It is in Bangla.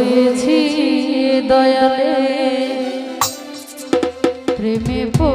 হয়েছি দয়ালে। প্রেমে পো